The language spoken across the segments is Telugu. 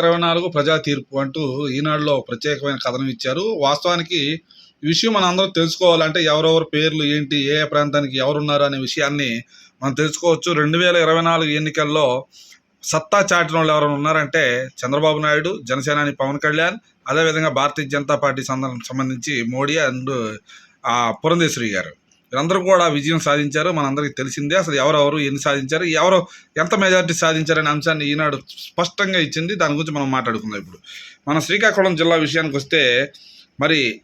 ఇరవై నాలుగు ప్రజా తీర్పు అంటూ ఈనాడులో ప్రత్యేకమైన కథనం ఇచ్చారు. వాస్తవానికి ఈ విషయం మనం అందరం తెలుసుకోవాలంటే ఎవరెవరి పేర్లు ఏంటి ఏ ఏ ప్రాంతానికి ఎవరున్నారు అనే విషయాన్ని మనం తెలుసుకోవచ్చు. రెండు వేల ఇరవై నాలుగు ఎన్నికల్లో సత్తా చాటిన వాళ్ళు ఎవరైనా ఉన్నారంటే చంద్రబాబు నాయుడు జనసేనాని పవన్ కళ్యాణ్ అదేవిధంగా భారతీయ జనతా పార్టీ సంబంధించి మోడీ అండ్ పురంధేశ్వరి గారు. వీరందరూ కూడా విజయం సాధించారు. మనందరికీ తెలిసిందే అసలు ఎవరెవరు ఎన్ని సాధించారు ఎవరు ఎంత మెజారిటీ సాధించారనే అంశాన్ని ఈనాడు స్పష్టంగా ఇచ్చింది. దాని గురించి మనం మాట్లాడుకుందాం ఇప్పుడు. మన శ్రీకాకుళం జిల్లా విషయానికి వస్తే మరి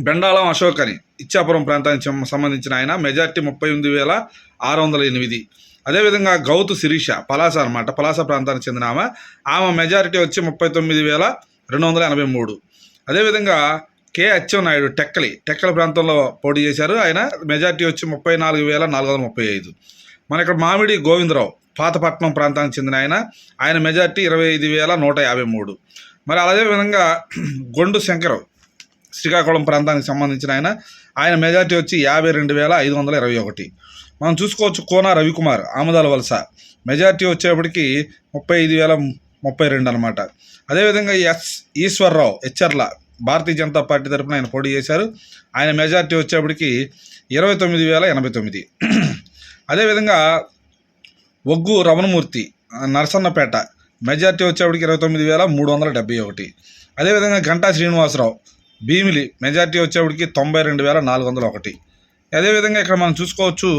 బెండాలం అశోక్ అని ఇచ్చాపురం ప్రాంతానికి సంబంధించిన ఆయన మెజార్టీ ముప్పై ఎనిమిది వేల ఆరు వందల ఎనిమిది. అదేవిధంగా గౌతు శిరీష పలాస అనమాట పలాస ప్రాంతానికి చెందిన ఆమె. ఆమె మెజారిటీ వచ్చి ముప్పై తొమ్మిది వేల రెండు వందల ఎనభై మూడు. అదేవిధంగా కె అచ్చెన్నాయుడు టెక్కలి. టెక్కలి ప్రాంతంలో పోటీ చేశారు. ఆయన మెజార్టీ వచ్చి ముప్పై నాలుగు వేల నాలుగు వందల ముప్పై ఐదు. మన ఇక్కడ మామిడి గోవిందరావు పాతపట్నం ప్రాంతానికి చెందిన ఆయన. ఆయన మెజార్టీ ఇరవై ఐదు వేల నూట యాభై మూడు. మరి అదే విధంగా గొండు శంకర్ శ్రీకాకుళం ప్రాంతానికి సంబంధించిన ఆయన. ఆయన మెజార్టీ వచ్చి యాభై రెండు వేల ఐదు వందల ఇరవై ఒకటి. మనం చూసుకోవచ్చు కోన రవికుమార్ ఆముదాల వలస. మెజార్టీ వచ్చేప్పటికి ముప్పై ఐదు వేల ముప్పై రెండు అనమాట అదేవిధంగా ఎస్ ఈశ్వర్రావు హెచ్ఆర్ల భారతీయ జనతా పార్టీ తరపున ఆయన పోటీ చేశారు. ఆయన మెజార్టీ వచ్చేప్పటికి ఇరవై తొమ్మిది వేల ఎనభై తొమ్మిది. అదేవిధంగా ఒగ్గు రమణమూర్తి నరసన్నపేట మెజార్టీ వచ్చేప్పటికి ఇరవై తొమ్మిది వేల మూడు వందల డెబ్బై ఒకటి. అదేవిధంగా గంటా శ్రీనివాసరావు భీమిలి మెజార్టీ వచ్చేప్పటికి తొంభై రెండు వేల నాలుగు వందల ఒకటి. అదేవిధంగా ఇక్కడ మనం చూసుకోవచ్చు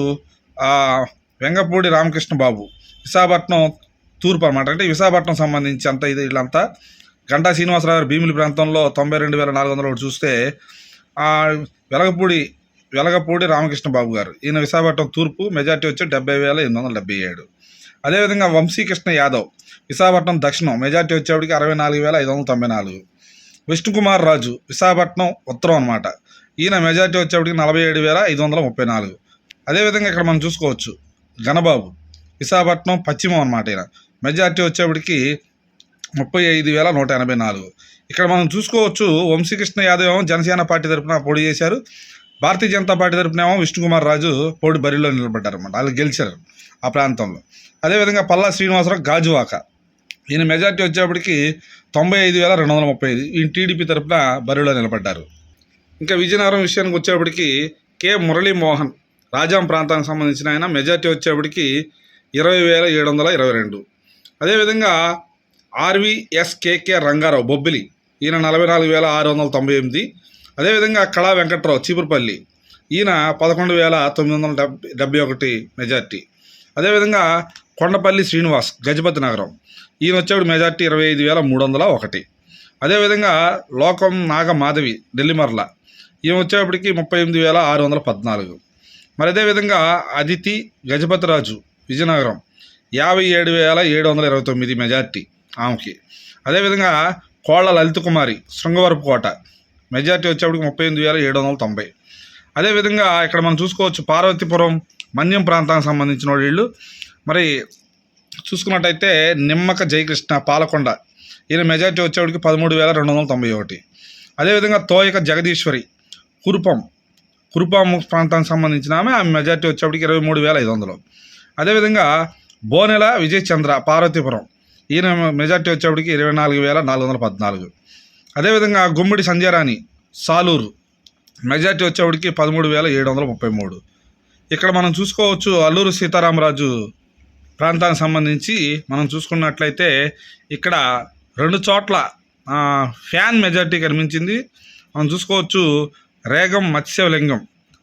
వెంగపూడి రామకృష్ణ బాబు విశాఖపట్నం తూర్పు అనమాట అంటే విశాఖపట్నం సంబంధించి అంత ఇది వీళ్ళంతా గంటా శ్రీనివాసరావు గారు భీమిలి ప్రాంతంలో తొంభై రెండు వేల నాలుగు వందల ఒకటి చూస్తే వెలగపూడి వెలగపూడి రామకృష్ణ బాబు గారు. ఈయన విశాఖపట్నం తూర్పు మెజార్టీ వచ్చి డెబ్బై వేల ఎనిమిది వందల డెబ్బై ఏడు. అదేవిధంగా వంశీకృష్ణ యాదవ్ విశాఖపట్నం దక్షిణం మెజార్టీ వచ్చేప్పటికి అరవై నాలుగు వేల ఐదు వందల తొంభై నాలుగు. విష్ణుకుమార్ రాజు విశాఖపట్నం ఉత్తరం అనమాట ఈయన మెజార్టీ వచ్చేప్పటికి నలభై ఏడు వేల ఐదు వందల ముప్పై నాలుగు. అదేవిధంగా ఇక్కడ మనం చూసుకోవచ్చు గణబాబు విశాఖపట్నం పశ్చిమం అనమాట ఈయన. మెజార్టీ వచ్చేప్పటికి ముప్పై ఐదు వేల నూట ఎనభై నాలుగు. ఇక్కడ మనం చూసుకోవచ్చు వంశీకృష్ణ యాదవ్ ఏమో జనసేన పార్టీ తరపున పోటీ చేశారు. భారతీయ జనతా పార్టీ తరఫున ఏమో విష్ణుకుమార్ రాజు పోటీ బరిలో నిలబడ్డారు అనమాట వాళ్ళు గెలిచారు ఆ ప్రాంతంలో. అదేవిధంగా పల్లా శ్రీనివాసరావు గాజువాక. ఈయన మెజార్టీ వచ్చేప్పటికి తొంభై ఐదు వేల రెండు వందల ముప్పై ఐదు ఈయన టీడీపీ తరపున బరిలో నిలబడ్డారు. ఇంకా విజయనగరం విషయానికి వచ్చేప్పటికి కె మురళీమోహన్ రాజాం ప్రాంతానికి సంబంధించిన ఆయన మెజార్టీ వచ్చేప్పటికి ఇరవై వేల ఏడు వందల ఇరవై రెండు. అదేవిధంగా ఆర్వీఎస్కేకే రంగారావు బొబ్బిలి. ఈయన నలభై నాలుగు వేల ఆరు వందల తొంభై ఎనిమిది. అదేవిధంగా కళా వెంకట్రావు చీపురుపల్లి. ఈయన పదకొండు వేల తొమ్మిది వందల డెబ్బై డెబ్బై ఒకటి మెజార్టీ. అదేవిధంగా కొండపల్లి శ్రీనివాస్ గజపతి నగరం. ఈయన వచ్చేప్పుడు మెజార్టీ ఇరవై ఐదు వేల మూడు వందల ఒకటి. అదేవిధంగా లోకం నాగ మాధవి నెల్లిమర్ల ఈయన వచ్చేప్పటికి ముప్పై ఎనిమిది వేల ఆరు వందల పద్నాలుగు. మరి అదేవిధంగా అదితి గజపతిరాజు విజయనగరం. యాభై ఏడు వేల ఏడు వందల ఇరవై తొమ్మిది మెజార్టీ. ఆమెకి. అదేవిధంగా కోళ్ళ లలిత కుమారి శృంగవరపు కోట. మెజార్టీ వచ్చేప్పటికి ముప్పై ఎనిమిది వేల ఏడు వందల తొంభై. అదేవిధంగా ఇక్కడ మనం చూసుకోవచ్చు పార్వతీపురం మన్యం ప్రాంతానికి సంబంధించిన వీళ్ళు మరి చూసుకున్నట్టయితే నిమ్మక జయకృష్ణ పాలకొండ. ఈయన మెజార్టీ వచ్చేవాడికి పదమూడు వేల రెండు వందల తొంభై ఒకటి. అదేవిధంగా తోయక జగదీశ్వరి కురుపం. కురుపాం ప్రాంతానికి సంబంధించిన ఆమె ఆమె మెజార్టీ వచ్చేప్పటికి ఇరవై మూడు వేల ఐదు వందలు. అదేవిధంగా బోనెల విజయచంద్ర పార్వతీపురం. ఈయన మెజార్టీ వచ్చేప్పటికి ఇరవై నాలుగు వేల నాలుగు వందల పద్నాలుగు. అదేవిధంగా గుమ్మిడి సంధ్యారాణి సాలూరు మెజార్టీ వచ్చేప్పటికి పదమూడు వేల ఏడు వందల ముప్పై మూడు. ఇక్కడ మనం చూసుకోవచ్చు అల్లూరు సీతారామరాజు ప్రాంతానికి సంబంధించి మనం చూసుకున్నట్లయితే ఇక్కడ రెండు చోట్ల ఫ్యాన్ మెజార్టీ కనిపించింది. మనం చూసుకోవచ్చు రేగం మత్స్యలింగం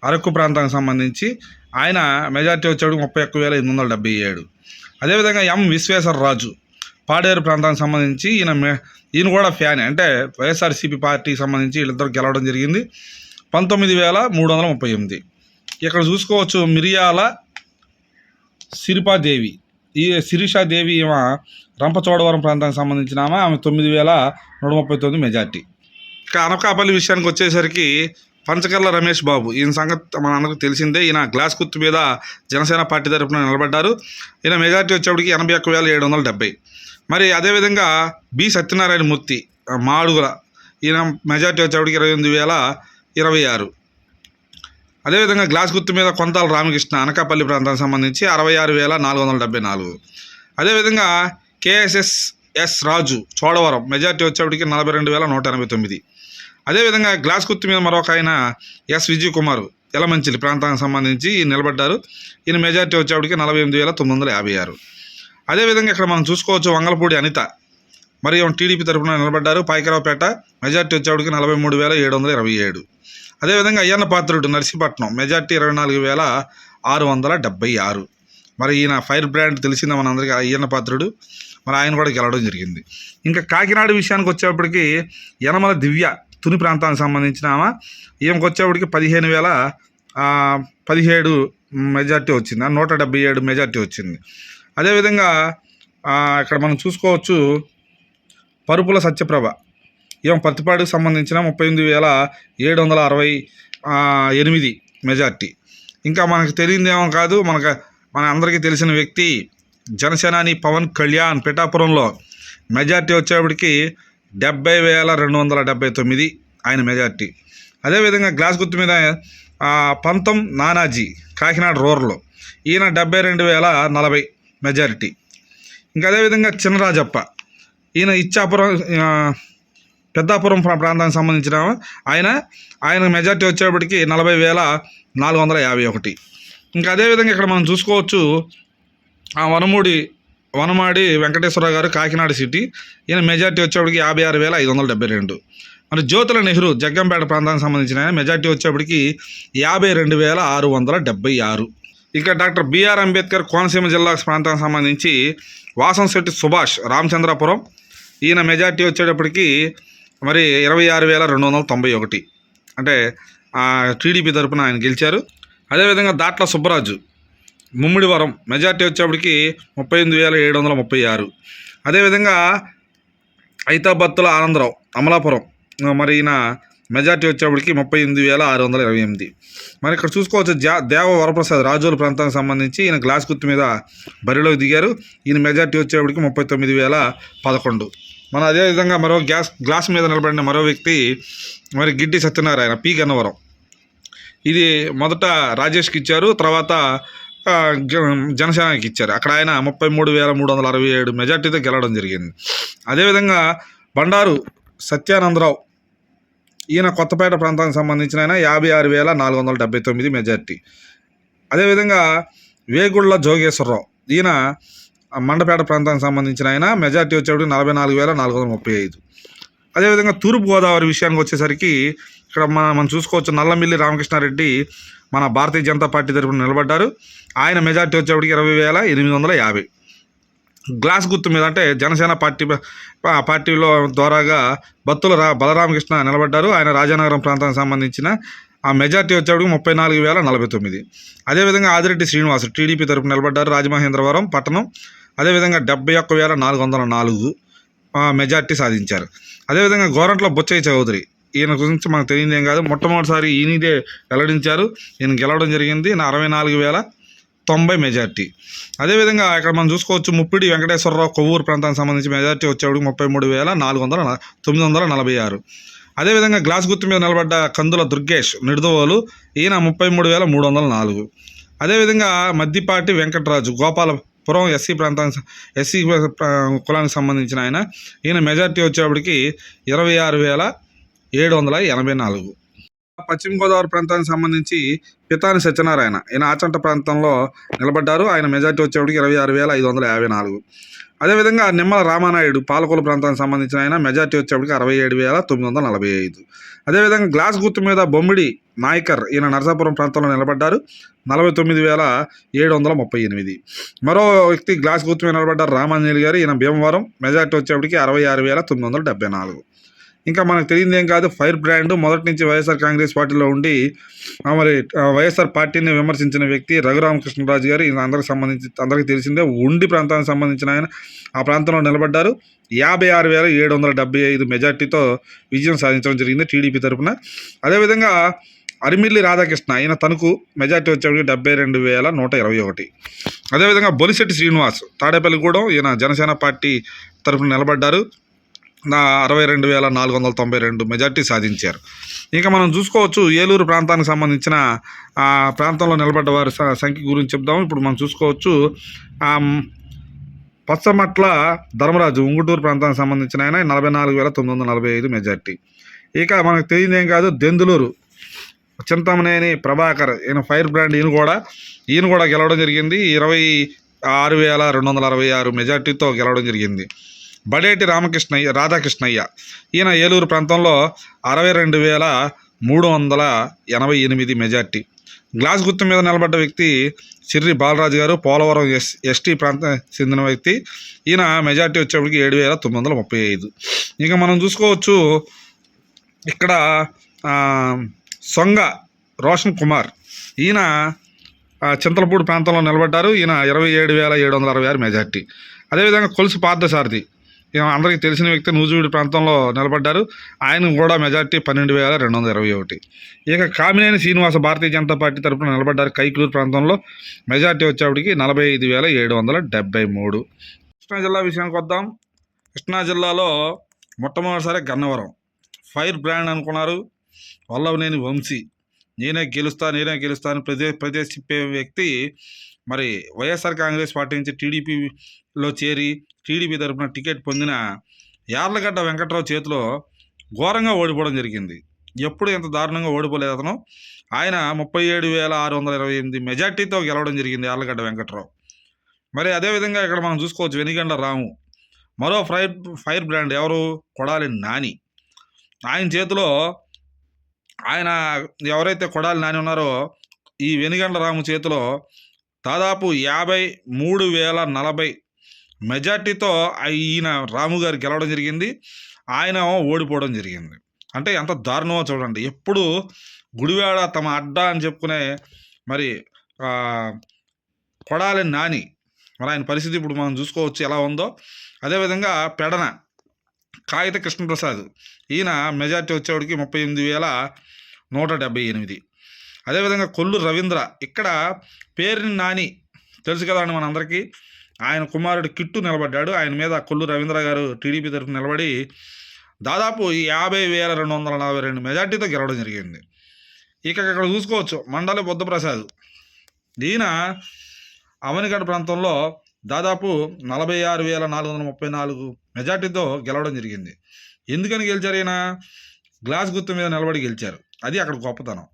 అరకు ప్రాంతానికి సంబంధించి ఆయన మెజార్టీ వచ్చేవాడు ముప్పై ఒక్క వేల ఎనిమిది వందల డెబ్బై ఏడు. అదేవిధంగా ఎం విశ్వేశ్వర రాజు పాడేరు ప్రాంతానికి సంబంధించి ఈయన ఈయన కూడా ఫ్యాన్. అంటే వైఎస్ఆర్సీపీ పార్టీకి సంబంధించి వీళ్ళిద్దరు గెలవడం జరిగింది. పంతొమ్మిది వేల మూడు వందల ముప్పై ఎనిమిది. ఇక్కడ చూసుకోవచ్చు మిరియాల సిరిపాదేవి. ఈ శిరీషాదేవి ఈమె రంపచోడవరం ప్రాంతానికి సంబంధించిన ఆమె. ఆమె తొమ్మిది వేల నూట ముప్పై తొమ్మిది మెజార్టీ. ఇక అనకాపల్లి విషయానికి వచ్చేసరికి పంచకర్ల రమేష్ బాబు. ఈయన సంగతి మన అందరికీ తెలిసిందే. ఈయన గ్లాస్ గుర్తు మీద జనసేన పార్టీ తరఫున నిలబడ్డారు. ఈయన మెజార్టీ వచ్చేప్పటికి ఎనభై ఒక్క వేల ఏడు వందల డెబ్బై. మరి అదేవిధంగా బి సత్యనారాయణ మూర్తి మాడుగుల ఈయన మెజార్టీ వచ్చేవాడికి ఇరవై ఎనిమిది వేల ఇరవై ఆరు. అదేవిధంగా గ్లాస్ గుర్తు మీద కొంతాల రామకృష్ణ అనకాపల్లి ప్రాంతానికి సంబంధించి అరవై ఆరు వేల నాలుగు వందల డెబ్బై నాలుగు. అదేవిధంగా KSS S Raju Chodavaram majority వచ్చేప్పటికి నలభై రెండు వేల నూట ఎనభై తొమ్మిది. అదేవిధంగా గ్లాస్ గుర్తు మీద మరొక ఆయన ఎస్ విజయ్ కుమార్ ఎలమంచిలి ప్రాంతానికి సంబంధించి నిలబడ్డారు. ఈయన మెజార్టీ వచ్చేప్పటికి నలభై ఎనిమిది వేల తొమ్మిది వందల యాభై ఆరు. అదేవిధంగా ఇక్కడ మనం చూసుకోవచ్చు వంగలపూడి అనిత. మరి టీడీపీ తరఫున నిలబడ్డారు. పాయకరావుపేట మెజార్టీ వచ్చేప్పటికి నలభై మూడు వేల ఏడు వందల ఇరవై ఏడు. అదేవిధంగా అయ్యన్న పాత్రుడు నర్సీపట్నం మెజార్టీ ఇరవై నాలుగు వేల ఆరు వందల డెబ్బై ఆరు. మరి ఈయన ఫైర్ బ్రాండ్ తెలిసిన మనందరికీ అయ్యన్న పాత్రుడు. మరి ఆయన కూడా గెలవడం జరిగింది. ఇంకా కాకినాడ విషయానికి వచ్చేప్పటికి యనమల దివ్య తుని ప్రాంతానికి సంబంధించిన ఆమె. ఈమెకు వచ్చేప్పటికి పదిహేను వేల పదిహేడు మెజార్టీ వచ్చింది. నూట డెబ్బై ఏడు మెజార్టీ వచ్చింది. అదేవిధంగా ఇక్కడ మనం చూసుకోవచ్చు పరుపుల సత్యప్రభ. ఏం పత్తిపాడుకు సంబంధించిన ముప్పై ఎనిమిది వేల ఏడు వందల అరవై ఎనిమిది మెజార్టీ. ఇంకా మనకు తెలియదేమో కాదు మనకు మన అందరికీ తెలిసిన వ్యక్తి జనసేనాని పవన్ కళ్యాణ్ పిఠాపురంలో మెజార్టీ వచ్చేప్పటికి డెబ్బై వేల రెండు వందల డెబ్బై తొమ్మిది ఆయన మెజార్టీ. అదేవిధంగా గ్లాస్ గుర్తు మీద పంతం నానాజీ కాకినాడ రూరల్. ఈయన డెబ్బై రెండు వేల నలభై మెజారిటీ. ఇంకా అదేవిధంగా చిన్నరాజప్ప ఈయన ఇచ్చాపురం పెద్దాపురం ప్రాంతానికి సంబంధించిన ఆయన ఆయన మెజార్టీ వచ్చేప్పటికి నలభై వేల నాలుగు వందల యాభై ఒకటి. ఇంకా అదేవిధంగా ఇక్కడ మనం చూసుకోవచ్చు ఆ వనమూడి వనమాడి వెంకటేశ్వరరావు గారు కాకినాడ సిటీ. ఈయన మెజార్టీ వచ్చేప్పటికి యాభై ఆరు వేల ఐదు వందల డెబ్బై రెండు. మరి జ్యోతుల నెహ్రూ జగ్గంపేట ప్రాంతానికి సంబంధించిన ఆయన మెజార్టీ వచ్చేప్పటికి యాభై రెండు వేల ఆరు వందల డెబ్బై ఆరు. ఇక డాక్టర్ బిఆర్ అంబేద్కర్ కోనసీమ జిల్లా ప్రాంతానికి సంబంధించి వాసంశెట్టి సుభాష్ రామచంద్రపురం ఈయన మెజార్టీ వచ్చేటప్పటికి మరి ఇరవై ఆరు వేల రెండు వందల తొంభై ఒకటి. అంటే టీడీపీ తరపున ఆయన గెలిచారు. అదేవిధంగా దాట్ల సుబ్బరాజు ముమ్మిడివరం మెజార్టీ వచ్చేప్పటికి ముప్పై ఎనిమిది వేల ఏడు వందల ముప్పై ఆరు. అదేవిధంగా ఐతాబత్తుల ఆనందరావు అమలాపురం మరి ఈయన మెజార్టీ వచ్చేప్పటికి ముప్పై ఎనిమిది వేల ఆరు వందల ఇరవై ఎనిమిది. మరి ఇక్కడ చూసుకోవచ్చు జా దేవ వరప్రసాద్ రాజోలు ప్రాంతానికి సంబంధించి ఈయన గ్లాస్ గుర్తు మీద బరిలోకి దిగారు. ఈయన మెజార్టీ వచ్చేప్పటికి ముప్పై తొమ్మిది వేల పదకొండు. మన అదేవిధంగా మరో గ్యాస్ గ్లాస్ మీద నిలబడిన మరో వ్యక్తి మరి గిడ్డి సత్యనారాయణ పి. గన్నవరం. ఇది మొదట రాజేష్కి ఇచ్చారు తర్వాత జ- జనసేనకి ఇచ్చారు. అక్కడ ఆయన ముప్పై మూడు వేల మూడు వందల అరవై ఏడు మెజార్టీతో గెలవడం జరిగింది. అదేవిధంగా బండారు సత్యానందరావు ఈయన కొత్తపేట ప్రాంతానికి సంబంధించిన ఆయన యాభై ఆరు వేల నాలుగు వందల డెబ్బై తొమ్మిది మెజార్టీ. అదేవిధంగా వేగుళ్ళ జోగేశ్వరరావు ఈయన మండపేట ప్రాంతానికి సంబంధించిన ఆయన మెజార్టీ వచ్చేప్పటికి నలభై నాలుగు వేల నాలుగు వందల ముప్పై ఐదు. అదేవిధంగా తూర్పుగోదావరి విషయానికి వచ్చేసరికి ఇక్కడ మన మనం చూసుకోవచ్చు నల్లమిల్లి రామకృష్ణారెడ్డి మన భారతీయ జనతా పార్టీ తరఫున నిలబడ్డారు. ఆయన మెజార్టీ వచ్చేప్పటికి ఇరవై వేల ఎనిమిది వందల యాభై. గ్లాస్ గుర్తు మీద అంటే జనసేన పార్టీ పార్టీలో ద్వారాగా బత్తుల రా బలరామకృష్ణ నిలబడ్డారు. ఆయన రాజానగరం ప్రాంతానికి సంబంధించిన ఆ మెజార్టీ వచ్చేప్పటికి ముప్పై నాలుగు వేల నలభై తొమ్మిది. అదేవిధంగా ఆదిరెడ్డి శ్రీనివాస్ టీడీపీ తరఫున నిలబడ్డారు రాజమహేంద్రవరం పట్టణం. అదేవిధంగా డెబ్బై ఒక్క వేల నాలుగు వందల నాలుగు మెజార్టీ సాధించారు. అదేవిధంగా గోరంట్ల బొచ్చయ్య చౌదరి ఈయన గురించి మనకు తెలియదేం కాదు. మొట్టమొదటిసారి ఈయనదే వెల్లడించారు. ఈయన గెలవడం జరిగింది. అరవై నాలుగు వేల తొంభై మెజార్టీ. అదేవిధంగా ఇక్కడ మనం చూసుకోవచ్చు ముప్పిడి వెంకటేశ్వరరావు కొవ్వూరు ప్రాంతానికి సంబంధించి మెజార్టీ వచ్చేవాడికి ముప్పై మూడు వేల నాలుగు వందల తొమ్మిది వందల నలభై ఆరు. అదేవిధంగా గ్లాస్ గుర్తు మీద నిలబడ్డ కందుల దుర్గేష్ నిడుదవోలు ఈయన ముప్పై మూడు వేల మూడు వందల నాలుగు. అదేవిధంగా మద్దిపాటి వెంకటరాజు గోపాలపురం ఎస్సీ ప్రాంతానికి ఎస్సీ కులానికి సంబంధించిన ఆయన. ఈయన మెజార్టీ వచ్చేప్పటికి ఇరవై ఆరు వేల ఏడు వందల ఎనభై నాలుగు. పశ్చిమ గోదావరి ప్రాంతానికి సంబంధించి పితాని సత్యనారాయణ. ఈయన ఆచంట ప్రాంతంలో నిలబడ్డారు. ఆయన మెజార్టీ వచ్చేప్పటికి ఇరవై ఆరు వేల ఐదు వందల యాభై నాలుగు. అదేవిధంగా నిమ్మల రామానాయుడు పాలకొల ప్రాంతానికి సంబంధించిన ఆయన మెజార్టీ వచ్చేప్పటికి అరవై ఏడు వేల తొమ్మిది వందల నలభై ఐదు. అదేవిధంగా గ్లాస్ గుర్తు మీద బొమ్మిడి నాయకర్ ఈయన నరసాపురం ప్రాంతంలో నిలబడ్డారు. నలభై తొమ్మిది వేల ఏడు వందల ముప్పై ఎనిమిది. మరో వ్యక్తి గ్లాస్ గుర్తు మీద నిలబడ్డారు రామాంజలి గారు. ఈయన భీమవరం మెజార్టీ వచ్చేప్పటికి అరవై ఆరు వేల తొమ్మిది వందల డెబ్బై నాలుగు. ఇంకా మనకు తెలియదు ఏం కాదు ఫైర్ బ్రాండ్ మొదటి నుంచి వైఎస్ఆర్ కాంగ్రెస్ పార్టీలో ఉండి మరి వైఎస్ఆర్ పార్టీని విమర్శించిన వ్యక్తి రఘురామకృష్ణరాజు గారు ఈయన అందరికి సంబంధించి అందరికీ తెలిసిందే ఉండి ప్రాంతానికి సంబంధించిన ఆయన. ఆ ప్రాంతంలో నిలబడ్డారు. యాభై ఆరు వేల ఏడు వందల డెబ్బై ఐదు మెజార్టీతో విజయం సాధించడం జరిగింది టీడీపీ తరఫున అదేవిధంగా అరిమిల్లి రాధాకృష్ణ ఈయన తనకు మెజార్టీ వచ్చేప్పటికి డెబ్బై రెండు వేల నూట ఇరవై ఒకటి. అదేవిధంగా బొలిశెట్టి శ్రీనివాస్ తాడేపల్లిగూడెం ఈయన జనసేన పార్టీ తరఫున నిలబడ్డారు. అరవై రెండు వేల నాలుగు వందల తొంభై రెండు మెజార్టీ సాధించారు. ఇంకా మనం చూసుకోవచ్చు ఏలూరు ప్రాంతానికి సంబంధించిన ఆ ప్రాంతంలో నిలబడ్డ వారి సంఖ్య గురించి చెప్దాము. ఇప్పుడు మనం చూసుకోవచ్చు పచ్చమట్ల ధర్మరాజు ఉంగుటూరు ప్రాంతానికి సంబంధించిన ఆయన నలభై నాలుగు వేల తొమ్మిది వందల నలభై ఐదు మెజార్టీ. ఇక మనకు తెలియదేం కాదు దెందులూరు చింతమనేని ప్రభాకర్ ఈయన ఫైర్ బ్రాండ్ ఈయన కూడా ఈయన కూడా గెలవడం జరిగింది. ఇరవై ఆరు వేల రెండు వందల అరవై ఆరు మెజార్టీతో గెలవడం జరిగింది. బడేటి రామకృష్ణయ్య రాధాకృష్ణయ్య. ఈయన ఏలూరు ప్రాంతంలో అరవై రెండు వేల మూడు వందల ఎనభై ఎనిమిది మెజార్టీ. గ్లాస్ గుర్తు మీద నిలబడ్డ వ్యక్తి సిర్రి బాలరాజు గారు పోలవరం ఎస్ ఎస్టీ ప్రాంతం చెందిన వ్యక్తి. ఈయన మెజార్టీ వచ్చేప్పటికి ఏడు వేల తొమ్మిది వందల ముప్పై ఐదు. ఇంకా మనం చూసుకోవచ్చు ఇక్కడ సొంగ రోషన్ కుమార్. ఈయన చింతలపూడి ప్రాంతంలో నిలబడ్డారు. ఈయన ఇరవై ఏడు వేల ఏడు వందల అరవై ఆరు మెజార్టీ. అదేవిధంగా కొలుసు పార్థసారథి. అందరికీ తెలిసిన వ్యక్తి నూజివీడు ప్రాంతంలో నిలబడ్డారు. ఆయన కూడా మెజార్టీ పన్నెండు వేల రెండు వందల ఇరవై ఒకటి. ఇక కామినేని శ్రీనివాస భారతీయ జనతా పార్టీ తరఫున నిలబడ్డారు కైకలూరు ప్రాంతంలో. మెజార్టీ వచ్చేప్పటికి నలభై ఐదు వేల ఏడు వందల డెబ్బై మూడు. కృష్ణా జిల్లా విషయానికి వద్దాం. కృష్ణా జిల్లాలో మొట్టమొదటిసారి గన్నవరం ఫైర్ బ్రాండ్ అనుకున్నారు వల్లవనేని వంశీ. నేనే గెలుస్తా నేనే గెలుస్తా అని ప్రదే ప్రదర్శించే వ్యక్తి మరి వైఎస్ఆర్ కాంగ్రెస్ పార్టీ నుంచి టీడీపీలో చేరి టీడీపీ తరపున టికెట్ పొందిన యార్లగడ్డ వెంకట్రావు చేతిలో ఘోరంగా ఓడిపోవడం జరిగింది. ఎప్పుడు ఎంత దారుణంగా ఓడిపోలేదు అతను. ఆయన ముప్పై ఏడు వేల ఆరు వందల ఇరవై ఎనిమిది మెజార్టీతో గెలవడం జరిగింది యార్లగడ్డ వెంకట్రావు. మరి అదేవిధంగా ఇక్కడ మనం చూసుకోవచ్చు వెనిగండ్ల రాము. మరో ఫైర్ ఫైర్ బ్రాండ్ ఎవరు? కొడాలి నాని. ఆయన చేతిలో ఆయన ఎవరైతే కొడాలి నాని ఉన్నారో ఈ వెనుగండ్ల రాము చేతిలో దాదాపు యాభై మూడు వేల నలభై మెజార్టీతో ఈయన రాము గారు గెలవడం జరిగింది. ఆయన ఓడిపోవడం జరిగింది. అంటే ఎంత దారుణమో చూడండి. ఎప్పుడు గుడివాడ తమ అడ్డా అని చెప్పుకునే మరి కొడాలి నాని మరి ఆయన పరిస్థితి ఇప్పుడు మనం చూసుకోవచ్చు ఎలా ఉందో. అదేవిధంగా పెడన కాగిత కృష్ణప్రసాద్ ఈయన మెజార్టీ వచ్చేవాడికి ముప్పై ఎనిమిది వేల నూట డెబ్బై ఎనిమిది. అదేవిధంగా కొల్లు రవీంద్ర. ఇక్కడ పేరుని నాని తెలుసు కదా అండి మనందరికీ. ఆయన కుమారుడు కిట్టు నిలబడ్డాడు. ఆయన మీద కొల్లు రవీంద్ర గారు టీడీపీ తరఫున నిలబడి దాదాపు యాభై వేల రెండు వందల నలభై రెండు మెజార్టీతో గెలవడం జరిగింది. ఇక ఇక్కడ చూసుకోవచ్చు మండలి బుద్ధప్రసాద్. ఈయన అవనిగడ్డ ప్రాంతంలో దాదాపు నలభై ఆరు వేల నాలుగు వందల ముప్పై నాలుగు మెజార్టీతో గెలవడం జరిగింది. ఎందుకని గెలిచారు ఈయన? గ్లాస్ గుర్తు మీద నిలబడి గెలిచారు. అది అక్కడ గొప్పతనం.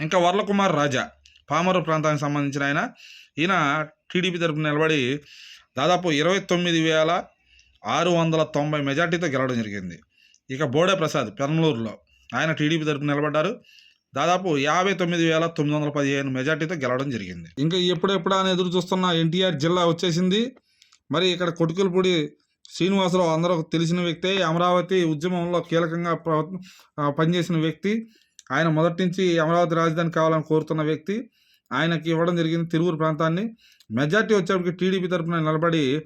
ఇంకా వర్లకుమార్ రాజా పామరు ప్రాంతానికి సంబంధించిన ఆయన. ఈయన టీడీపీ తరపున నిలబడి దాదాపు ఇరవై తొమ్మిది వేల ఆరు వందల తొంభై మెజార్టీతో గెలవడం జరిగింది. ఇక బోడే ప్రసాద్ పెనమలూరులో ఆయన టీడీపీ తరపున నిలబడ్డారు. దాదాపు యాభై తొమ్మిది వేల తొమ్మిది వందల పదిహేను మెజార్టీతో గెలవడం జరిగింది. ఇంకా ఎప్పుడెప్పుడు అని ఎదురు చూస్తున్న ఎన్టీఆర్ జిల్లా వచ్చేసింది. మరి ఇక్కడ కొట్టుకులపూడి శ్రీనివాసరావు అందరూ తెలిసిన వ్యక్తే అమరావతి ఉద్యమంలో కీలకంగా ప్రవ- పనిచేసిన వ్యక్తి. ఆయన మొదటి నుంచి అమరావతి రాజధాని కావాలని కోరుతున్న వ్యక్తి ఆయనకి ఇవ్వడం జరిగింది తిరువురు ప్రాంతాన్ని. మెజార్టీ వచ్చేప్పటికి టీడీపీ తరఫున నిలబడి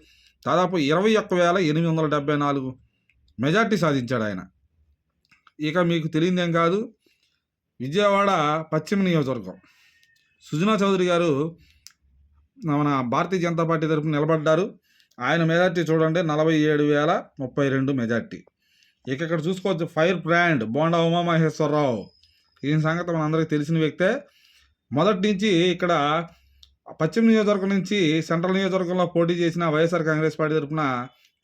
దాదాపు ఇరవై ఒక్క వేల ఎనిమిది వందల డెబ్బై నాలుగు మెజార్టీ సాధించాడు ఆయన. ఇక మీకు తెలియదేం కాదు విజయవాడ పశ్చిమ నియోజకవర్గం. సుజనా చౌదరి గారు మన భారతీయ జనతా పార్టీ తరపున నిలబడ్డారు. ఆయన మెజార్టీ చూడండి నలభై ఏడు వేల ముప్పై రెండు మెజార్టీ. ఇక ఇక్కడ చూసుకోవచ్చు ఫైర్ బ్రాండ్ బోండా ఉమామహేశ్వరరావు. ఈయన సంగతి మనందరికీ తెలిసిన వ్యక్తే. మొదటి నుంచి ఇక్కడ పశ్చిమ నియోజకవర్గం నుంచి సెంట్రల్ నియోజకవర్గంలో పోటీ చేసిన వైఎస్ఆర్ కాంగ్రెస్ పార్టీ తరఫున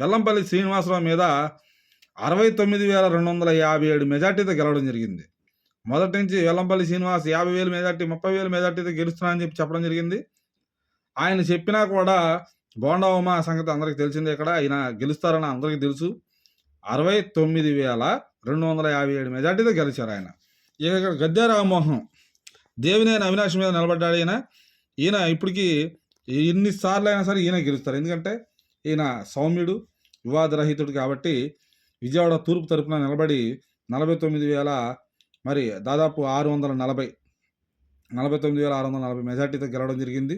వెల్లంపల్లి శ్రీనివాసరావు మీద అరవై తొమ్మిది వేల రెండు వందల యాభై ఏడు మెజార్టీతో గెలవడం జరిగింది. మొదటి నుంచి వెల్లంపల్లి శ్రీనివాస్ యాభై వేలు మెజార్టీ ముప్పై వేలు మెజార్టీతో గెలుస్తున్నా అని చెప్పి చెప్పడం జరిగింది. ఆయన చెప్పినా కూడా బోండావమ్మ సంగతి అందరికీ తెలిసిందే ఇక్కడ. ఆయన గెలుస్తారని అందరికీ తెలుసు. అరవై తొమ్మిది వేల రెండు వందల యాభై ఏడు మెజార్టీతో గెలిచారు ఆయన. ఇక ఇక్కడ గద్దె రామ్మోహన్ దేవినేని అవినాష్ మీద నిలబడ్డాడు ఈయన. ఈయన ఇప్పటికీ ఎన్నిసార్లు అయినా సరే ఈయన గెలుస్తారు. ఎందుకంటే ఈయన సౌమ్యుడు వివాదరహితుడు కాబట్టి విజయవాడ తూర్పు తరపున నిలబడి నలభై తొమ్మిది వేల మరి దాదాపు ఆరు వందల నలభై నలభై తొమ్మిది వేల ఆరు వందల నలభై మెజార్టీతో గెలవడం జరిగింది.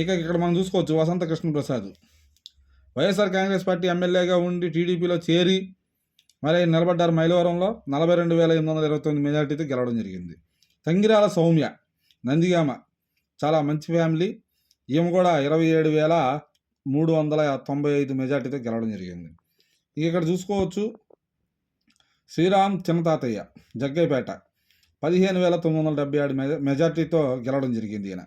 ఇక ఇక్కడ మనం చూసుకోవచ్చు Vasantha Krishna Prasad. YSR Congress party ఎమ్మెల్యేగా ఉండి టీడీపీలో చేరి మరి ఆయన నిలబడ్డారు మైలవరంలో నలభై రెండు వేల ఎనిమిది వందల ఇరవై తొమ్మిది మెజార్టీతో గెలవడం జరిగింది. తంగిరాల సౌమ్య నందిగామ చాలా మంచి ఫ్యామిలీ. ఈమె కూడా ఇరవై ఏడు వేల మూడు వందల తొంభై ఐదు మెజార్టీతో గెలవడం జరిగింది. ఇక ఇక్కడ చూసుకోవచ్చు. శ్రీరామ్ చిన్నతాతయ్య జగ్గైపేట పదిహేను వేల తొమ్మిది వందల డెబ్బై ఏడు మెజ మెజార్టీతో గెలవడం జరిగింది ఈయన.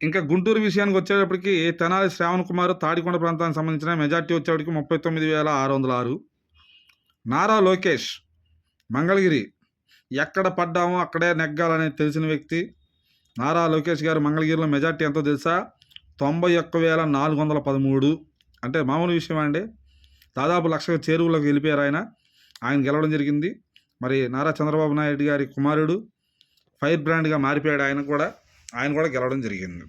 ఇంకా గుంటూరు విషయానికి వచ్చేటప్పటికి తెనాలి శ్రావణ్ కుమార్ తాడికొండ ప్రాంతానికి సంబంధించిన మెజార్టీ వచ్చేటికి ముప్పై తొమ్మిది వేల ఆరు వందల ఆరు. నారా లోకేష్ మంగళగిరి. ఎక్కడ పడ్డామో అక్కడే నెగ్గాలని తెలిసిన వ్యక్తి. నారా లోకేష్ గారు మంగళగిరిలో మెజార్టీ ఎంతో తెలుసా? తొంభై ఒక్క వేల నాలుగు వందల పదమూడు. అంటే మామూలు విషయం అండి? దాదాపు లక్ష చేరువులోకి వెళ్ళిపోయారు ఆయన. ఆయన గెలవడం జరిగింది. మరి నారా చంద్రబాబు నాయుడు గారి కుమారుడు ఫైర్ బ్రాండ్గా మారిపోయాడు ఆయన కూడా. ఆయన కూడా గెలవడం జరిగింది.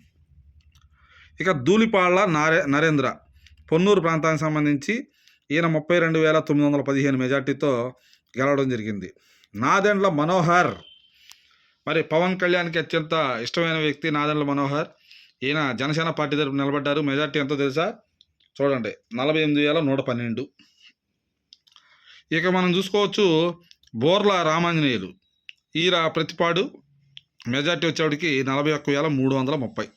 ఇక ధూళిపాళ్ళ నారే నరేంద్ర. పొన్నూరు ప్రాంతానికి సంబంధించి ఈయన ముప్పై రెండు వేల తొమ్మిది వందల పదిహేను మెజార్టీతో గెలవడం జరిగింది. నాదెండ్ల మనోహర్. మరి పవన్ కళ్యాణ్కి అత్యంత ఇష్టమైన వ్యక్తి నాదెండ్ల మనోహర్. ఈయన జనసేన పార్టీ తరపు నిలబడ్డారు. మెజార్టీ ఎంతో తెలుసా? చూడండి. నలభై ఎనిమిది వేల నూట పన్నెండు. ఇక మనం చూసుకోవచ్చు బోర్ల రామాంజనేయులు. ఈయన ప్రతిపాడు మెజార్టీ వచ్చేవాడికి నలభై ఒక్క వేల మూడు వందల ముప్పై.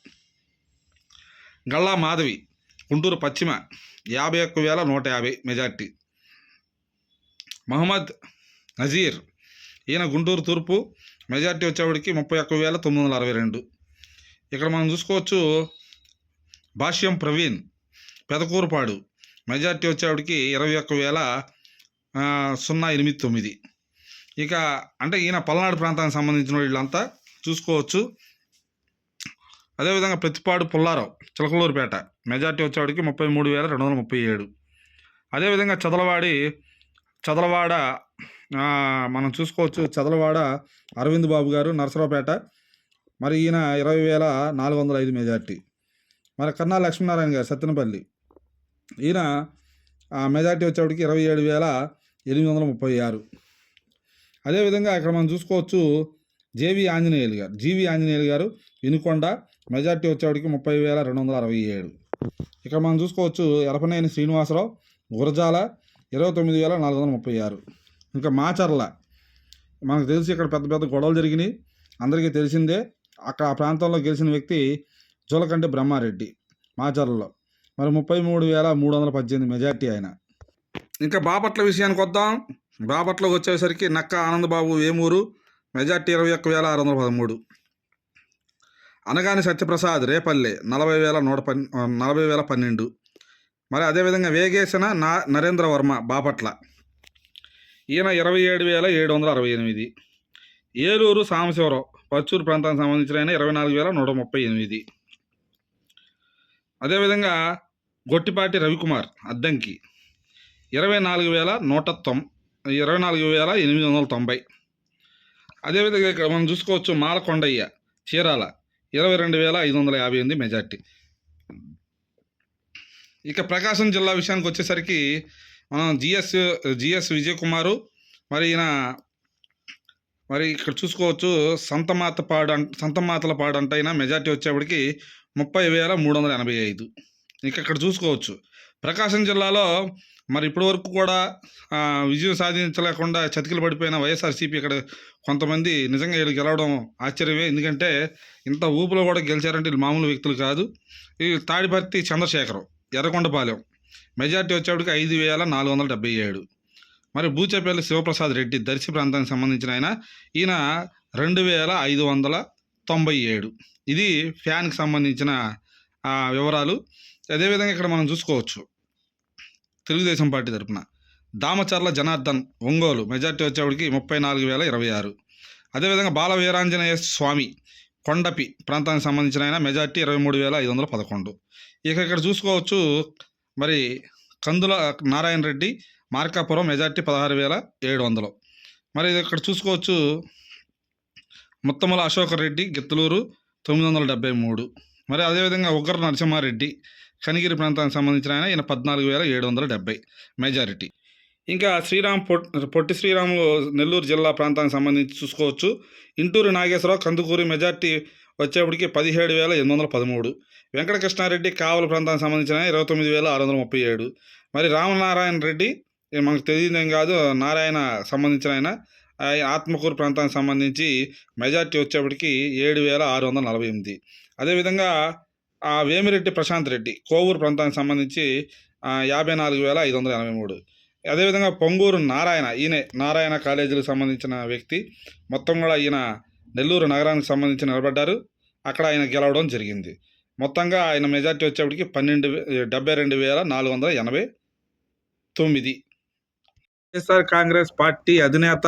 గల్లా మాధవి గుంటూరు పశ్చిమ. యాభై ఒక్క వేల నూట యాభై మెజార్టీ. మహమ్మద్ నజీర్ ఈయన గుంటూరు తూర్పు మెజార్టీ వచ్చేవాడికి ముప్పై ఒక్క వేల తొమ్మిది వందల అరవై రెండు. ఇక్కడ మనం చూసుకోవచ్చు భాష్యం ప్రవీణ్ పెదకూరుపాడు మెజార్టీ వచ్చేవాడికి ఇరవై ఒక్క వేల సున్నా ఎనిమిది తొమ్మిది. ఇక అంటే ఈయన పల్నాడు ప్రాంతానికి సంబంధించిన వీళ్ళంతా చూసుకోవచ్చు. అదేవిధంగా ప్రతిపాడు పుల్లారావు చిలకలూరుపేట. మెజార్టీ వచ్చేవాడికి ముప్పై మూడు వేల రెండు వందల ముప్పై ఏడు. అదేవిధంగా చదలవాడి చదలవాడ మనం చూసుకోవచ్చు చదలవాడ అరవింద్ బాబు గారు నరసరావుపేట. మరి ఈయన ఇరవై వేల నాలుగు వందల ఐదు మెజార్టీ. మరి కన్నా లక్ష్మీనారాయణ గారు సత్తెనపల్లి. ఈయన మెజార్టీ వచ్చేవాడికి ఇరవై ఏడు వేల ఎనిమిది వందల ముప్పై ఆరు. అదేవిధంగా ఇక్కడ మనం చూసుకోవచ్చు జేవి ఆంజనేయులు గారు జీవి ఆంజనేయులు గారు వినుకొండ మెజార్టీ వచ్చేవాడికి ముప్పై వేల రెండు వందల అరవై ఏడు. ఇక్కడ మనం చూసుకోవచ్చు ఎరపనేని శ్రీనివాసరావు గురజాల ఇరవై తొమ్మిది వేల నాలుగు వందల ముప్పై ఆరు. ఇంకా మాచర్ల మనకు తెలిసి ఇక్కడ పెద్ద పెద్ద గొడవలు జరిగినాయి. అందరికీ తెలిసిందే అక్కడ ఆ ప్రాంతంలో గెలిచిన వ్యక్తి జోలకంటి బ్రహ్మారెడ్డి మాచర్లలో. మరి ముప్పై మూడు వేల మూడు వందల పద్దెనిమిది మెజార్టీ ఆయన. ఇంకా బాపట్ల విషయానికి వద్దాం. బాపట్లకు వచ్చేసరికి నక్క ఆనందబాబు ఏమూరు? మెజార్టీ ఇరవై ఒక్క వేల ఆరు వందల పదమూడు. అనగాని సత్యప్రసాద్ రేపల్లె నలభై వేల నూట పన్ నలభై వేల పన్నెండు. మరి అదేవిధంగా వేగేసిన నా నరేంద్ర వర్మ బాపట్ల. ఈయన ఇరవై ఏడు వేల ఏడు వందల అరవై ఎనిమిది. ఏలూరు సాంబశివరావు పర్చూరు ప్రాంతానికి సంబంధించిన ఆయన ఇరవై నాలుగు వేల నూట ముప్పై ఎనిమిది. అదేవిధంగా గొట్టిపాటి రవికుమార్ అద్దంకి ఇరవై నాలుగు వేల నూట తొం ఇరవై నాలుగు వేల ఎనిమిది వందల తొంభై. అదేవిధంగా ఇక్కడ మనం చూసుకోవచ్చు మాలకొండయ్య చీరాల. ఇరవై రెండు వేల ఐదు వందల యాభై ఎనిమిది మెజార్టీ. ఇక ప్రకాశం జిల్లా విషయానికి వచ్చేసరికి మనం జిఎస్ జిఎస్ విజయ్ కుమారు మరి ఈయన మరి ఇక్కడ చూసుకోవచ్చు సంతమాత పాడు అం సంతమాతల పాడు అంటే అయినా మెజార్టీ వచ్చేప్పటికి ముప్పై వేల మూడు వందల ఎనభై ఐదు. ఇక ఇక్కడ చూసుకోవచ్చు. ప్రకాశం జిల్లాలో మరి ఇప్పటి వరకు కూడా విజయం సాధించలేకుండా చతికిలు పడిపోయిన వైఎస్ఆర్సీపీ ఇక్కడ కొంతమంది నిజంగా వీళ్ళు గెలవడం ఆశ్చర్యమే. ఎందుకంటే ఇంత ఊపులో కూడా గెలిచారంటే వీళ్ళు మామూలు వ్యక్తులు కాదు. ఈ తాడిపర్తి చంద్రశేఖరం ఎర్రగొండపాలెం. మెజార్టీ వచ్చేప్పటికి ఐదు వేల నాలుగు వందల డెబ్బై ఏడు. మరి బూచేపల్లి శివప్రసాద్ రెడ్డి దర్శి ప్రాంతానికి సంబంధించిన ఆయన ఈయన రెండు వేల ఐదు వందల తొంభై ఏడు. ఇది ఫ్యాన్కి సంబంధించిన వివరాలు. అదేవిధంగా ఇక్కడ మనం చూసుకోవచ్చు. తెలుగుదేశం పార్టీ తరఫున దామచర్ల జనార్దన్ ఒంగోలు. మెజార్టీ వచ్చేవాడికి ముప్పై నాలుగు వేల ఇరవై ఆరు. అదేవిధంగా బాల వీరాంజనేయ స్వామి కొండపి ప్రాంతానికి సంబంధించిన ఆయన మెజార్టీ ఇరవై మూడు వేల ఐదు వందల పదకొండు. ఇక ఇక్కడ చూసుకోవచ్చు మరి కందుల నారాయణ రెడ్డి మార్కాపురం మెజార్టీ పదహారు వేల ఏడు వందలు. మరి ఇక్కడ చూసుకోవచ్చు ముత్తమల అశోక్ రెడ్డి గిత్తలూరు తొమ్మిది వందల డెబ్బై మూడు. మరి అదేవిధంగా ఉగ్ర నరసింహారెడ్డి కనిగిరి ప్రాంతానికి సంబంధించిన ఆయన ఈయన పద్నాలుగు వేల ఏడు వందల డెబ్బై మెజారిటీ. ఇంకా శ్రీరామ్ పొట్ పొట్టి శ్రీరాములు నెల్లూరు జిల్లా ప్రాంతానికి సంబంధించి చూసుకోవచ్చు. ఇంటూరు నాగేశ్వరరావు కందుకూరి మెజార్టీ వచ్చేప్పటికి పదిహేడు వేల ఎనిమిది వందల పదమూడు. వెంకటకృష్ణారెడ్డి కావల ప్రాంతానికి సంబంధించిన ఇరవై తొమ్మిది వేల ఆరు వందల ముప్పై ఏడు. మరి రామనారాయణ రెడ్డి మనకు తెలియదేం కాదు నారాయణ సంబంధించిన ఆయన ఆత్మకూరు ప్రాంతానికి సంబంధించి మెజార్టీ వచ్చేప్పటికి ఏడు వేల ఆరు వందల నలభై ఎనిమిది. అదేవిధంగా ఆ వేమిరెడ్డి ప్రశాంత్ రెడ్డి కోవూరు ప్రాంతానికి సంబంధించి యాభై నాలుగు వేల ఐదు వందల ఎనభై మూడు. అదేవిధంగా పొంగూరు నారాయణ ఈయనే నారాయణ కాలేజీలకు సంబంధించిన వ్యక్తి. మొత్తం కూడా ఈయన నెల్లూరు నగరానికి సంబంధించి నిలబడ్డారు. అక్కడ ఆయన గెలవడం జరిగింది. మొత్తంగా ఆయన మెజార్టీ వచ్చేప్పటికి పన్నెండు వే- డెబ్బై రెండు వేల నాలుగు వందల ఎనభై తొమ్మిది. వైఎస్ఆర్ కాంగ్రెస్ పార్టీ అధినేత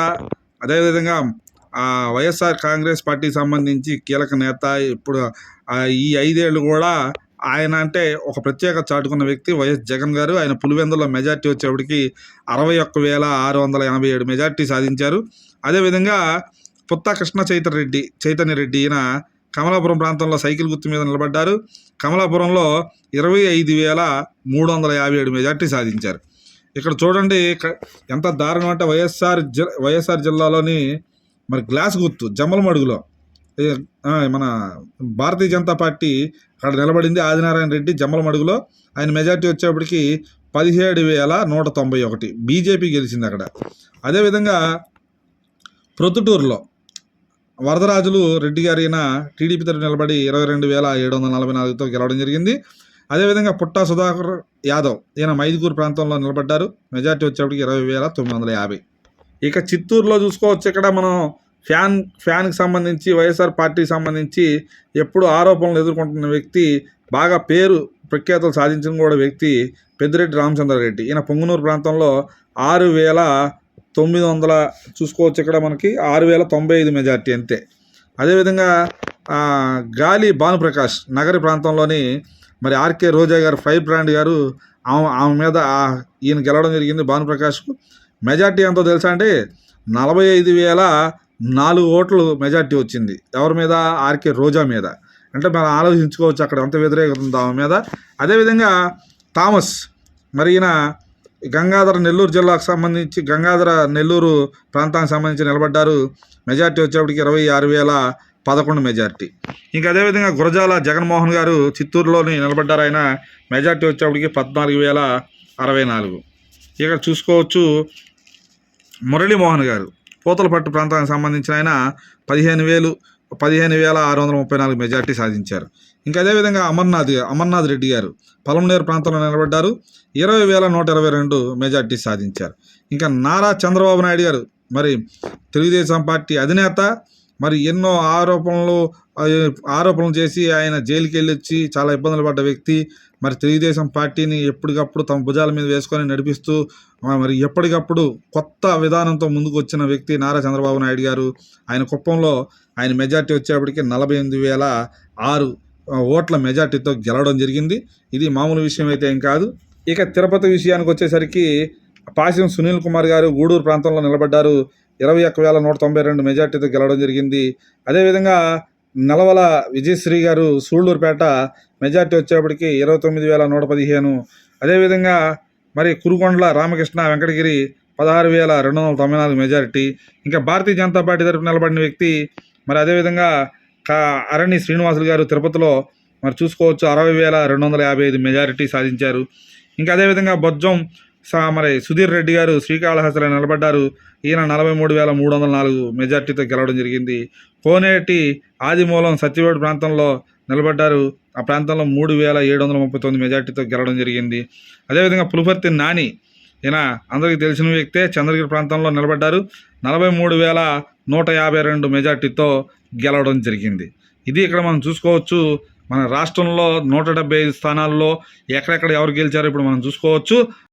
అదేవిధంగా ఆ వైఎస్ఆర్ కాంగ్రెస్ పార్టీకి సంబంధించి కీలక నేత ఇప్పుడు ఈ ఐదేళ్ళు కూడా ఆయన అంటే ఒక ప్రత్యేక చాటుకున్న వ్యక్తి వైఎస్ జగన్ గారు. ఆయన పులివెందులో మెజార్టీ వచ్చేప్పటికి అరవై ఒక్క వేల ఆరు వందల ఎనభై ఏడు మెజార్టీ సాధించారు. అదేవిధంగా పుత్త కృష్ణ చైతన్య రెడ్డి చైతన్య రెడ్డి ఈయన కమలాపురం ప్రాంతంలో సైకిల్ గుర్తు మీద నిలబడ్డారు. కమలాపురంలో ఇరవై ఐదు వేల మూడు వందల యాభై ఏడు మెజార్టీ సాధించారు. ఇక్కడ చూడండి ఎంత దారుణం అంటే వైఎస్ఆర్ జి వైఎస్ఆర్ జిల్లాలోని మరి గ్లాస్ గుర్తు జమ్మలమడుగులో. మన భారతీయ జనతా పార్టీ అక్కడ నిలబడింది ఆదినారాయణ రెడ్డి జమ్మలమడుగులో ఆయన మెజార్టీ వచ్చేప్పటికి పదిహేడు వేల నూట తొంభై ఒకటి బీజేపీ గెలిచింది అక్కడ. అదేవిధంగా ప్రొద్దుటూరులో వరదరాజులు రెడ్డి గారి అయిన టీడీపీ తరఫు నిలబడి ఇరవై రెండు వేల ఏడు వందల నలభై నాలుగుతో గెలవడం జరిగింది. అదేవిధంగా పుట్టా సుధాకర్ యాదవ్ ఈయన మైదుగూరు ప్రాంతంలో నిలబడ్డారు. మెజార్టీ వచ్చేప్పటికి ఇరవై వేల తొమ్మిది వందల యాభై. ఇక చిత్తూరులో చూసుకోవచ్చు. ఇక్కడ మనం ఫ్యాన్ ఫ్యాన్కి సంబంధించి వైఎస్ఆర్ పార్టీకి సంబంధించి ఎప్పుడు ఆరోపణలు ఎదుర్కొంటున్న వ్యక్తి బాగా పేరు ప్రఖ్యాతలు సాధించిన కూడా వ్యక్తి పెద్దిరెడ్డి రామచంద్రారెడ్డి. ఈయన పొంగునూరు ప్రాంతంలో ఆరు వేల తొమ్మిది వందల చూసుకోవచ్చు ఇక్కడ మనకి ఆరు వేల తొంభై ఐదు మెజార్టీ అంతే. అదేవిధంగా గాలి భానుప్రకాష్ నగరి ప్రాంతంలోని మరి ఆర్కే రోజా గారు ఫైర్ బ్రాండ్ గారు ఆమె ఆమె మీద ఈయన గెలవడం జరిగింది భానుప్రకాష్కు. మెజార్టీ ఎంతో తెలుసా అంటే నలభై ఐదు వేల నాలుగు ఓట్లు మెజార్టీ వచ్చింది. ఎవరి మీద? ఆర్కే రోజా మీద. అంటే మనం ఆలోచించుకోవచ్చు అక్కడ ఎంత వ్యతిరేకత ఉందో ఆమె మీద. అదేవిధంగా థామస్ మరి ఈయన గంగాధర నెల్లూరు జిల్లాకు సంబంధించి గంగాధర నెల్లూరు ప్రాంతానికి సంబంధించి నిలబడ్డారు. మెజార్టీ వచ్చేప్పటికి ఇరవై ఆరు వేల పదకొండు మెజార్టీ. ఇంకా అదేవిధంగా గురజాల జగన్మోహన్ గారు చిత్తూరులోని నిలబడ్డారు. ఆయన మెజార్టీ వచ్చేప్పటికి పద్నాలుగు వేల అరవై నాలుగు. ఇక్కడ చూసుకోవచ్చు మురళీమోహన్ గారు. పూతలపట్టు ప్రాంతానికి సంబంధించిన ఆయన పదిహేను వేలు పదిహేను వేల ఆరు వందల ముప్పై నాలుగు మెజార్టీ సాధించారు. ఇంకా అదేవిధంగా అమర్నాథ్ అమర్నాథ్ రెడ్డి గారు పలంనేరు ప్రాంతంలో నిలబడ్డారు. ఇరవై వేల నూట ఇరవై రెండు మెజార్టీ సాధించారు. ఇంకా నారా చంద్రబాబు నాయుడు గారు మరి తెలుగుదేశం పార్టీ అధినేత మరి ఎన్నో ఆరోపణలు ఆరోపణలు చేసి ఆయన జైలుకి వెళ్ళొచ్చి చాలా ఇబ్బందులు పడ్డ వ్యక్తి మరి తెలుగుదేశం పార్టీని ఎప్పటికప్పుడు తమ భుజాల మీద వేసుకొని నడిపిస్తూ మరి ఎప్పటికప్పుడు కొత్త విధానంతో ముందుకు వచ్చిన వ్యక్తి నారా చంద్రబాబు నాయుడు గారు. ఆయన కుప్పంలో ఆయన మెజార్టీ వచ్చేప్పటికి నలభై ఎనిమిది వేల ఆరు ఓట్ల మెజార్టీతో గెలవడం జరిగింది. ఇది మామూలు విషయం అయితే ఏం కాదు. ఇక తిరుపతి విషయానికి వచ్చేసరికి పాశం సునీల్ కుమార్ గారు గూడూరు ప్రాంతంలో నిలబడ్డారు. ఇరవై ఒక్క వేల నూట తొంభై రెండు మెజార్టీతో గెలవడం జరిగింది. అదేవిధంగా నలవల విజయశ్రీ గారు సూళ్ళూరుపేట మెజార్టీ వచ్చేప్పటికి ఇరవై తొమ్మిది వేల నూట పదిహేను. అదేవిధంగా మరి కురుకొండల రామకృష్ణ వెంకటగిరి పదహారు వేల రెండు వందల తొంభై నాలుగు మెజారిటీ. ఇంకా భారతీయ జనతా పార్టీ తరపు నిలబడిన వ్యక్తి మరి అదేవిధంగా కా అరణి శ్రీనివాసులు గారు తిరుపతిలో మరి చూసుకోవచ్చు అరవై వేల రెండు వందల యాభై ఐదు మెజారిటీ సాధించారు. ఇంకా అదేవిధంగా బొజ్జం సా మరి సుధీర్ రెడ్డి గారు శ్రీకాళహస్తిలో నిలబడ్డారు. ఈయన నలభై మూడు వేల మూడు వందల నాలుగు మెజార్టీతో గెలవడం జరిగింది. కోనేటి ఆదిమూలం సత్యవేడు ప్రాంతంలో నిలబడ్డారు. ఆ ప్రాంతంలో మూడు వేల ఏడు వందల ముప్పై తొమ్మిది మెజార్టీతో గెలవడం జరిగింది. అదేవిధంగా పులుపర్తి నాని ఈయన అందరికీ తెలిసిన వ్యక్తే చంద్రగిరి ప్రాంతంలో నిలబడ్డారు. నలభై మూడు వేల నూట యాభై రెండు మెజార్టీతో గెలవడం జరిగింది. ఇది ఇక్కడ మనం చూసుకోవచ్చు. మన రాష్ట్రంలో నూట డెబ్బై ఐదు స్థానాల్లో ఎక్కడెక్కడ ఎవరు గెలిచారో ఇప్పుడు మనం చూసుకోవచ్చు.